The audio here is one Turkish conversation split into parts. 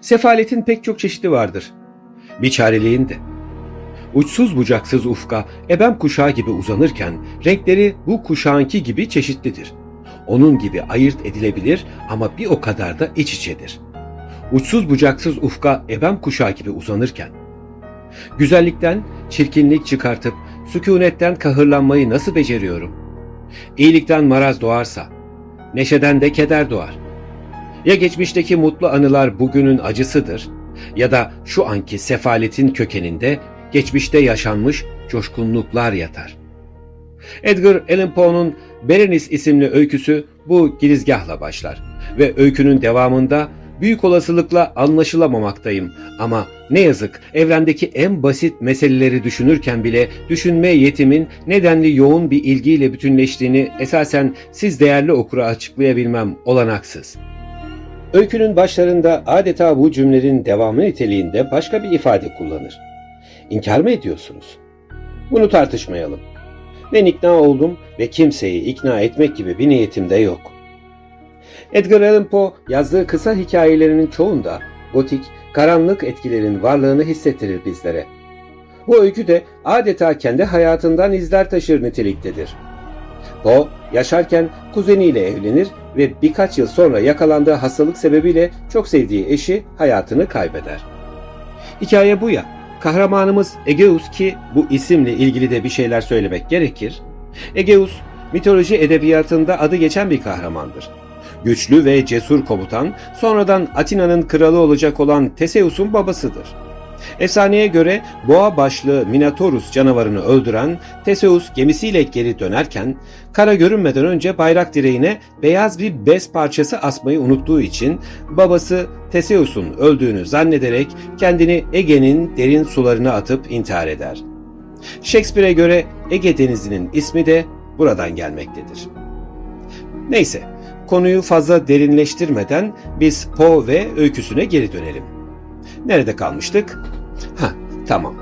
Sefaletin pek çok çeşidi vardır. Biçareliğin de. Uçsuz bucaksız ufka ebem kuşağı gibi uzanırken renkleri bu kuşağınki gibi çeşitlidir. Onun gibi ayırt edilebilir ama bir o kadar da iç içedir. Uçsuz bucaksız ufka ebem kuşağı gibi uzanırken güzellikten çirkinlik çıkartıp sükunetten kahırlanmayı nasıl beceriyorum? İyilikten maraz doğarsa, neşeden de keder doğar. Ya geçmişteki mutlu anılar bugünün acısıdır ya da şu anki sefaletin kökeninde geçmişte yaşanmış coşkunluklar yatar. Edgar Allan Poe'nun Berenice isimli öyküsü bu girizgahla başlar ve öykünün devamında büyük olasılıkla anlaşılamamaktayım ama ne yazık evrendeki en basit meseleleri düşünürken bile düşünme yetimin nedenli yoğun bir ilgiyle bütünleştiğini esasen siz değerli okura açıklayabilmem olanaksız. Öykünün başlarında adeta bu cümlenin devamı niteliğinde başka bir ifade kullanır. İnkar mı ediyorsunuz? Bunu tartışmayalım. Ben ikna oldum ve kimseyi ikna etmek gibi bir niyetim de yok. Edgar Allan Poe yazdığı kısa hikayelerinin çoğunda gotik, karanlık etkilerin varlığını hissettirir bizlere. Bu öykü de adeta kendi hayatından izler taşır niteliktedir. Poe yaşarken kuzeniyle evlenir ve birkaç yıl sonra yakalandığı hastalık sebebiyle çok sevdiği eşi hayatını kaybeder. Hikaye bu ya. Kahramanımız Egeus ki bu isimle ilgili de bir şeyler söylemek gerekir. Egeus mitoloji edebiyatında adı geçen bir kahramandır. Güçlü ve cesur komutan, sonradan Atina'nın kralı olacak olan Teseus'un babasıdır. Efsaneye göre boğa başlı Minotaurus canavarını öldüren Teseus gemisiyle geri dönerken kara görünmeden önce bayrak direğine beyaz bir bez parçası asmayı unuttuğu için babası Teseus'un öldüğünü zannederek kendini Ege'nin derin sularına atıp intihar eder. Shakespeare'e göre Ege Denizi'nin ismi de buradan gelmektedir. Neyse, konuyu fazla derinleştirmeden biz Poe ve öyküsüne geri dönelim. Nerede kalmıştık? Ha, tamam.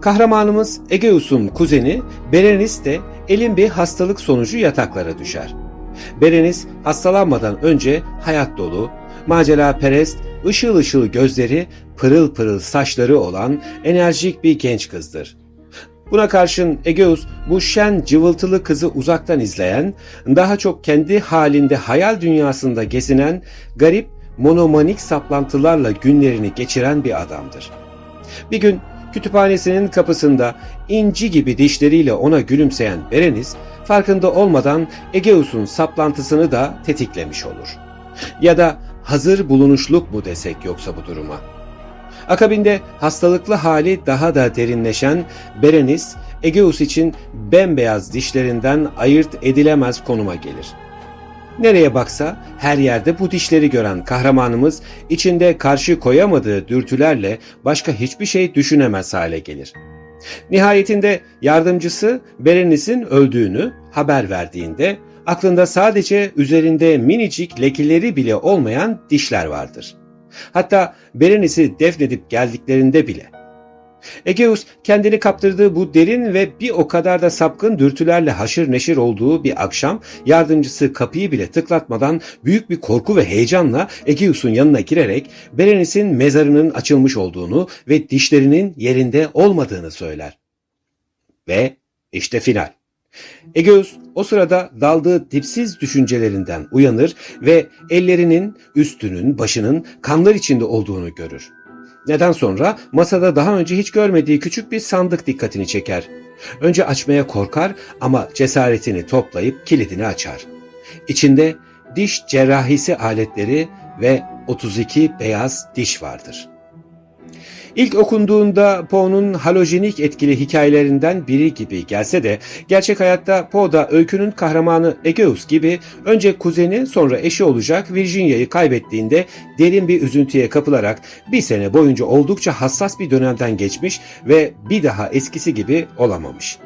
Kahramanımız Egeus'un kuzeni Berenice de elin bir hastalık sonucu yataklara düşer. Berenice hastalanmadan önce hayat dolu, macera perest, ışıl ışıl gözleri, pırıl pırıl saçları olan enerjik bir genç kızdır. Buna karşın Egeus bu şen cıvıltılı kızı uzaktan izleyen, daha çok kendi halinde hayal dünyasında gezinen, garip monomanik saplantılarla günlerini geçiren bir adamdır. Bir gün kütüphanesinin kapısında inci gibi dişleriyle ona gülümseyen Berenice, farkında olmadan Egeus'un saplantısını da tetiklemiş olur. Ya da hazır bulunuşluk mu desek yoksa bu duruma? Akabinde hastalıklı hali daha da derinleşen Berenice, Egeus için bembeyaz dişlerinden ayırt edilemez konuma gelir. Nereye baksa her yerde bu dişleri gören kahramanımız içinde karşı koyamadığı dürtülerle başka hiçbir şey düşünemez hale gelir. Nihayetinde yardımcısı Berenice'in öldüğünü haber verdiğinde aklında sadece üzerinde minicik lekeleri bile olmayan dişler vardır. Hatta Berenice'i defnedip geldiklerinde bile. Egeus kendini kaptırdığı bu derin ve bir o kadar da sapkın dürtülerle haşır neşir olduğu bir akşam yardımcısı kapıyı bile tıklatmadan büyük bir korku ve heyecanla Egeus'un yanına girerek Berenice'in mezarının açılmış olduğunu ve dişlerinin yerinde olmadığını söyler. Ve işte final. Egeus o sırada daldığı dipsiz düşüncelerinden uyanır ve ellerinin, üstünün, başının kanlar içinde olduğunu görür. Neden sonra masada daha önce hiç görmediği küçük bir sandık dikkatini çeker. Önce açmaya korkar ama cesaretini toplayıp kilidini açar. İçinde diş cerrahisi aletleri ve 32 beyaz diş vardır. İlk okunduğunda Poe'nun halojenik etkili hikayelerinden biri gibi gelse de gerçek hayatta Poe da öykünün kahramanı Egeus gibi önce kuzeni sonra eşi olacak Virginia'yı kaybettiğinde derin bir üzüntüye kapılarak bir sene boyunca oldukça hassas bir dönemden geçmiş ve bir daha eskisi gibi olamamış.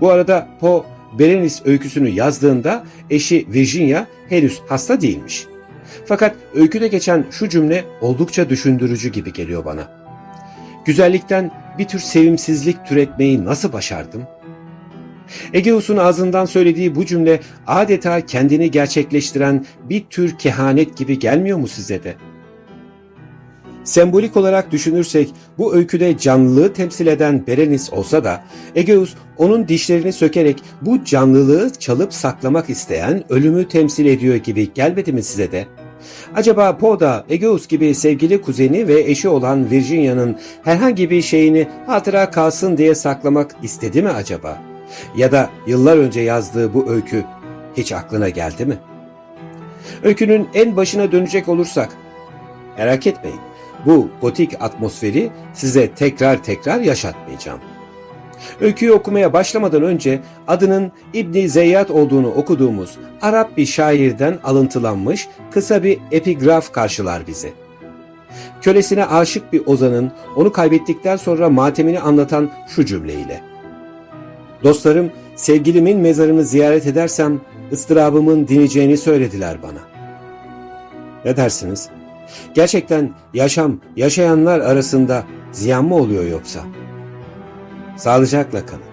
Bu arada Poe Berenice öyküsünü yazdığında eşi Virginia henüz hasta değilmiş. Fakat öyküde geçen şu cümle oldukça düşündürücü gibi geliyor bana. Güzellikten bir tür sevimsizlik türetmeyi nasıl başardım? Egeus'un ağzından söylediği bu cümle adeta kendini gerçekleştiren bir tür kehanet gibi gelmiyor mu size de? Sembolik olarak düşünürsek bu öyküde canlılığı temsil eden Berenice olsa da Egeus onun dişlerini sökerek bu canlılığı çalıp saklamak isteyen ölümü temsil ediyor gibi gelmedi mi size de? Acaba Poe da Egeus gibi sevgili kuzeni ve eşi olan Virginia'nın herhangi bir şeyini hatıra kalsın diye saklamak istedi mi acaba? Ya da yıllar önce yazdığı bu öykü hiç aklına geldi mi? Öykünün en başına dönecek olursak, merak etmeyin bu gotik atmosferi size tekrar tekrar yaşatmayacağım. Öyküyü okumaya başlamadan önce adının İbni Zeyyat olduğunu okuduğumuz Arap bir şairden alıntılanmış kısa bir epigraf karşılar bizi. Kölesine aşık bir ozanın onu kaybettikten sonra matemini anlatan şu cümleyle. Dostlarım sevgilimin mezarını ziyaret edersem ıstırabımın dineceğini söylediler bana. Ne dersiniz? Gerçekten yaşam yaşayanlar arasında ziyan mı oluyor yoksa? Sağlıcakla kalın.